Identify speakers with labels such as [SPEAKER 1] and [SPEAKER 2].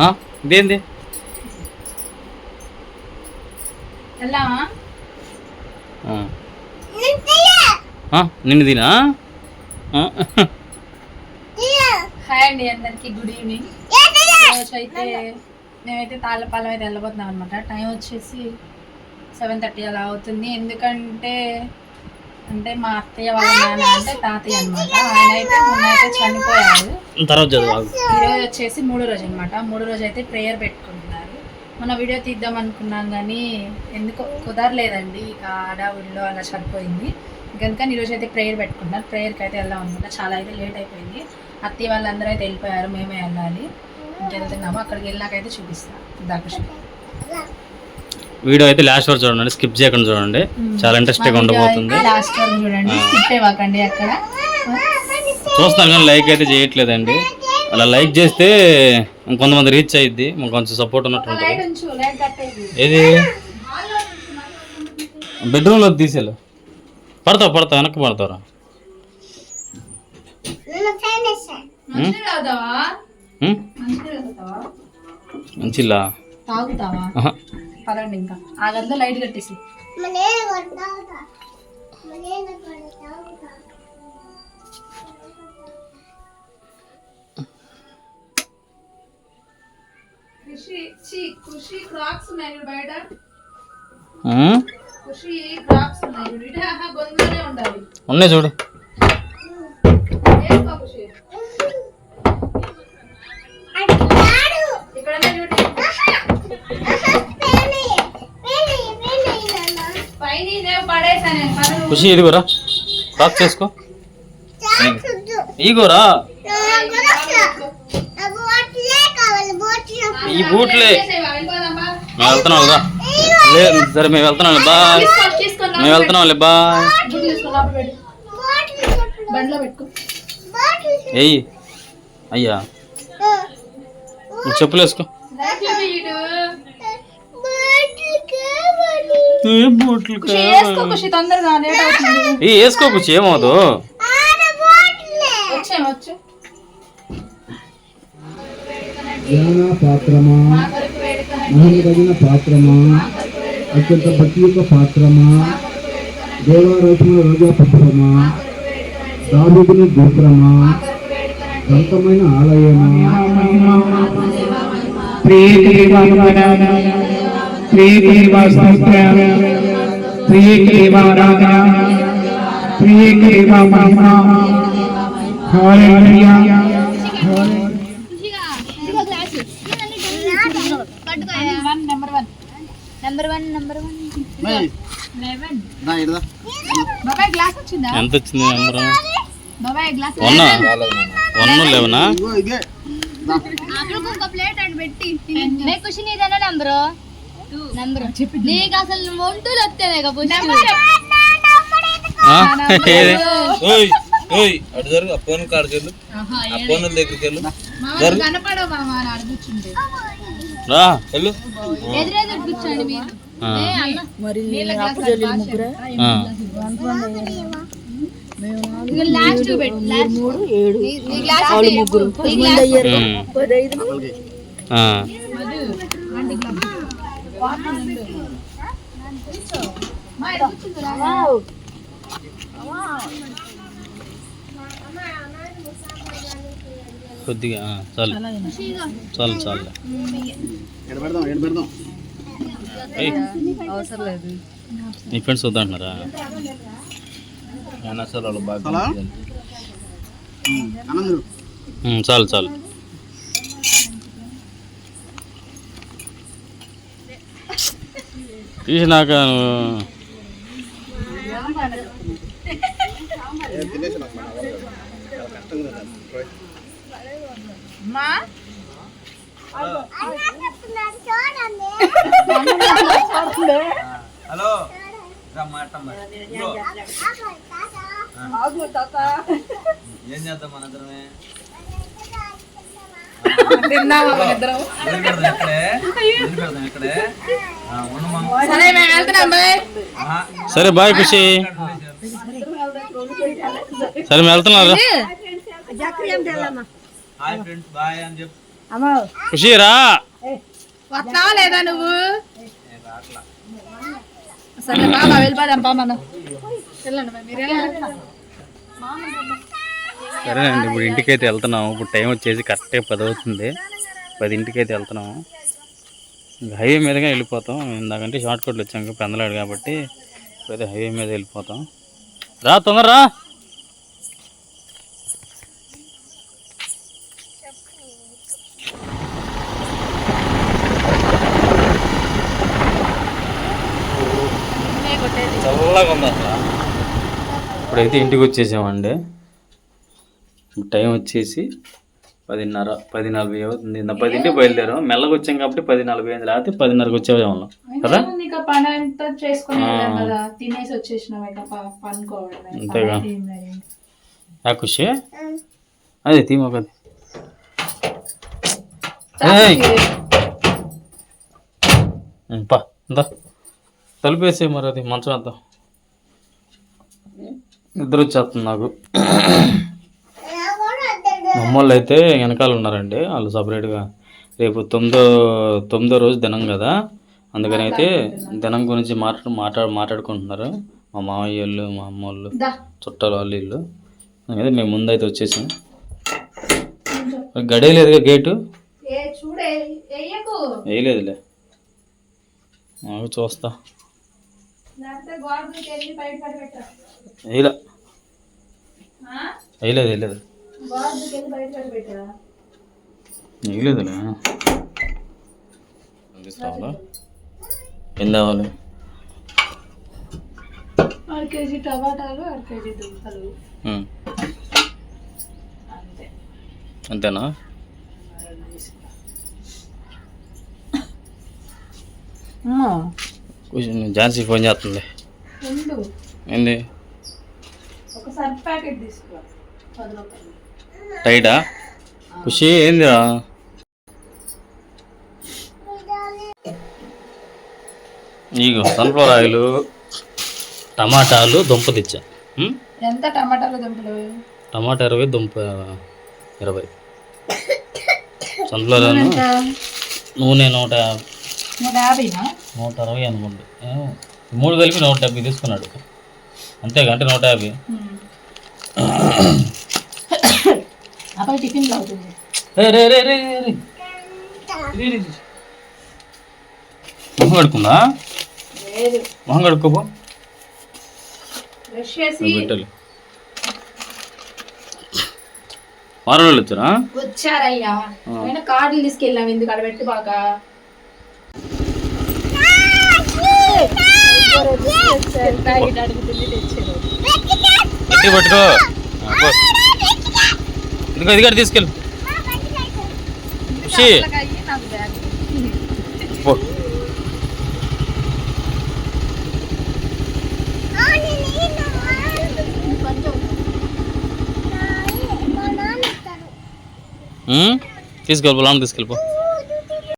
[SPEAKER 1] ఆ? ఇదేంది? నిన్ను తినా. ఆ?
[SPEAKER 2] హాయ్ అండి అందరికి గుడ్ ఈవినింగ్. అయితే మేమైతే తాళ్ళపాలెం అయితే వెళ్ళబోతున్నాం అనమాట టైం వచ్చేసి సెవెన్ థర్టీ అలా అవుతుంది. ఎందుకంటే అంటే మా అత్తయ్య వాళ్ళ నాన్న అంటే తాతయ్య అనమాట ఆయన అయితే మొన్న అయితే చనిపోయారు
[SPEAKER 1] తర్వాత చదువు ఆగు.
[SPEAKER 2] ఈ రోజు వచ్చేసి మూడో రోజు అనమాట మూడో రోజు అయితే ప్రేయర్ పెట్టుకుంటున్నారు. మన వీడియో తీద్దాం అనుకున్నాం కానీ ఎందుకో కుదరలేదండి. ఇక ఆడావుడిలో అలా చనిపోయింది. కనుక ఈరోజు అయితే ప్రేయర్ పెట్టుకుంటున్నారు. ప్రేయర్కి అయితే వెళ్దాం అనమాట చాలా అయితే లేట్ అయిపోయింది. అత్తయ్య వాళ్ళందరూ అయితే వెళ్ళిపోయారు. మేమే వెళ్ళాలి. ఇంకెళ్తున్నాము. అక్కడికి వెళ్ళాకైతే చూపిస్తాం. దాకృష్ణ
[SPEAKER 1] వీడియో అయితే లాస్ట్ వరకు చూడండి స్కిప్ చేయకుండా చూడండి. చాలా ఇంట్రెస్టింగ్ ఉండబోతుంది.
[SPEAKER 2] లాస్ట్ వరకు చూడండి స్కిప్ ఇవ్వకండి అక్కడ.
[SPEAKER 1] చూస్తాను కానీ లైక్ అయితే చేయట్లేదండి. అలా లైక్ చేస్తే ఇంకొంతమంది రీచ్ అయ్యిద్ది మాకు కొంచెం సపోర్ట్ ఉన్నట్టు ఉంటుంది. ఏది? బెడ్రూమ్లో తీసేలు పడతావు పడతావు? వెనక్కి
[SPEAKER 2] తాగుతావా?
[SPEAKER 1] మంచిలా.
[SPEAKER 2] పదండి ఇంకా. ఆ గదిలో లైట్ కట్టేసి. ఖుషి క్రాక్స్ ఉన్నాయి బయట? ఖుషి క్రాక్స్ ఉండాలి.
[SPEAKER 1] ఉన్నాయి చూడు
[SPEAKER 2] వేసుకో ఖుషి ఇక్కడ చూడు పైన నేను పడేసాను పనులు
[SPEAKER 1] ఖుషి ఇదిగోరా క్రాక్ చేసుకో. ఇగోరా ఈ బూట్లే. మేము వెళ్తున్నాం రా. లేదు సరే మేము వెళ్తున్నాం బాయ్. మేము వెళ్తున్నాం బాయ్. ఏయ్. అయ్యా. నువ్వు చెప్పులు వేసుకో.
[SPEAKER 2] ఇటు
[SPEAKER 1] ఏం బూట్లు
[SPEAKER 2] ఖుషి వేసుకో ఖుషి తొందరగా లేట్ అవుతుంది.
[SPEAKER 1] ఏ వేసుకో ఖుషి ఏమవుదు
[SPEAKER 2] వచ్చాము వచ్చు
[SPEAKER 3] జ్ఞాన పాత్రమా? అత్యంత భక్తియుత పాత్రమా? దేవారోచన రోజా పత్రమా దావిదిని గోపురమా సొంతమైన ఆలయమా?
[SPEAKER 2] వన్ లెవెన్ బాబాయ్ గ్లాస్ వచ్చిందా
[SPEAKER 1] ఎంత వచ్చింది నెంబర్? One one లెవెనా?
[SPEAKER 4] ఒక ప్లేట్ అని పెట్టి మే ఖుషి నీదన్నా నంబరు? నంబరు. నీకు అసలు మొంటూలు వస్తేనే
[SPEAKER 5] అటు జరుగు దగ్గరికి వెళ్ళు
[SPEAKER 2] కనపడవు మామ
[SPEAKER 5] వెళ్ళు.
[SPEAKER 4] ఎదురెదురు కూర్చోండి మీరు. లాస్ట్ ముగ్గురు.
[SPEAKER 1] కొద్దిగా ఆ, చాలు. చాలు చాలు. ఏయ్. నీ ఫ్రెండ్స్ వద్దంటున్నారా?
[SPEAKER 5] అయినా సరే వాళ్ళు బాగా
[SPEAKER 1] చాలు చాలు. తీసినాక
[SPEAKER 5] హలో. ఏం చేద్దాం మనందరమే?
[SPEAKER 2] సరే బాయ్.
[SPEAKER 1] ఖుషి. సరే మేము వెళ్తున్నారా
[SPEAKER 5] హాయ్ ఫ్రెండ్స్ బాయ్ అని చెప్పు.
[SPEAKER 1] ఖుషి రా.
[SPEAKER 2] వస్తావా లేదా నువ్వు? సరే బాబా వెళ్ళిపోదాం బా మనం వెళ్ళండి మరి మీరు వెళ్ళండి.
[SPEAKER 1] సరేనండి ఇప్పుడు ఇంటికైతే వెళ్తున్నాము. ఇప్పుడు టైం వచ్చేసి కరెక్ట్గా పది అవుతుంది పది ఇంటికైతే వెళ్తున్నాము. ఇంకా హైవే మీదుగా వెళ్ళిపోతాం. ఇందాకంటే షార్ట్ కట్లు వచ్చాం ఇంకా పెందలాడు కాబట్టి ఇప్పుడైతే హైవే మీద వెళ్ళిపోతాం. రా తొందర రా. చల్లగా ఉంది అసలు ఇప్పుడైతే ఇంటికి వచ్చేసామండి. టైం వచ్చేసి పదిన్నర పది నలభై అవుతుంది. ఇంత పదింటికి బయలుదేరాం. మెల్లగా వచ్చాం కాబట్టి పది నలభై అయింది. లేకపోతే పదిన్నరకు
[SPEAKER 2] అంతా చేసుకుని వెళ్ళాం కదా.
[SPEAKER 1] అంతేగా. యా ఖుషి. అదే ఏయ్. ఉమ్, పా ఇందా. తలుపేసే మరి అది మంచం వేద్దాం నిద్ర వచ్చేస్తుంది నాకు. మా అమ్మోళ్ళు అయితే వెనకాల ఉన్నారండి వాళ్ళు సపరేట్గా రేపు తొమ్మిదో తొమ్మిదో రోజు దినం కదా. అందుకని అయితే దినం గురించి మాట్లాడు మాట్లాడు మాట్లాడుకుంటున్నారు. మా మామయ్య వాళ్ళు మా అమ్మ వాళ్ళు చుట్టాలు వాళ్ళు వీళ్ళు. అయితే మేము ముందైతే వచ్చేసాం. గడే గేటు? వేయలేదులే. నాకు చూస్తా. వేయలేదు వేయలేదు. అందిస్తావా? ఏం కావాలి?
[SPEAKER 2] అర కేజీ టమాటాలు అర కేజీ దుంపలు.
[SPEAKER 1] ఉమ్.
[SPEAKER 2] అంతే.
[SPEAKER 1] అంతేనా? కొంచెం ఝాన్సీ ఫోన్ చేస్తుంది. ఏంది?
[SPEAKER 2] ఒక సర్ఫ్ ప్యాకెట్ తీసుకురా
[SPEAKER 1] టైటా ఖుషి ఏందిరా? నీకు సన్ఫ్లవర్ ఆయిల్ టమాటాలు దుంప తెచ్చా?
[SPEAKER 2] ఎంత టమాటాలు దుంపలు?
[SPEAKER 1] టమాటా ఇరవై దుంప ఇరవై. సన్ఫ్లవర్ నూనె నూట
[SPEAKER 2] నూట
[SPEAKER 1] అరవై అనుకోండి. మూడు కలిపి నూట డెబ్బై తీసుకున్నాడు. అంతేగా అంటే నూట యాభై.
[SPEAKER 2] అబ్బాయి టిఫిన్ అవుతుంది
[SPEAKER 1] రే రే రే రే రే రే. రే, రే, రే. మొహం కడుక్కుందా మొహం కడుక్కోపో పెట్టాలి వారం రోజులు వచ్చారా
[SPEAKER 2] వచ్చారయ్యా. నేను కార్డులు తీసుకెళ్ళాం. ఎందుకు అక్కడ పెట్టి బాగా
[SPEAKER 1] పట్టుకో. పో. ఇదిగో తీసుకెళ్ళు ఖుషి? తీసుకెళ్ళిపో లోన్ తీసుకెళ్ళిపో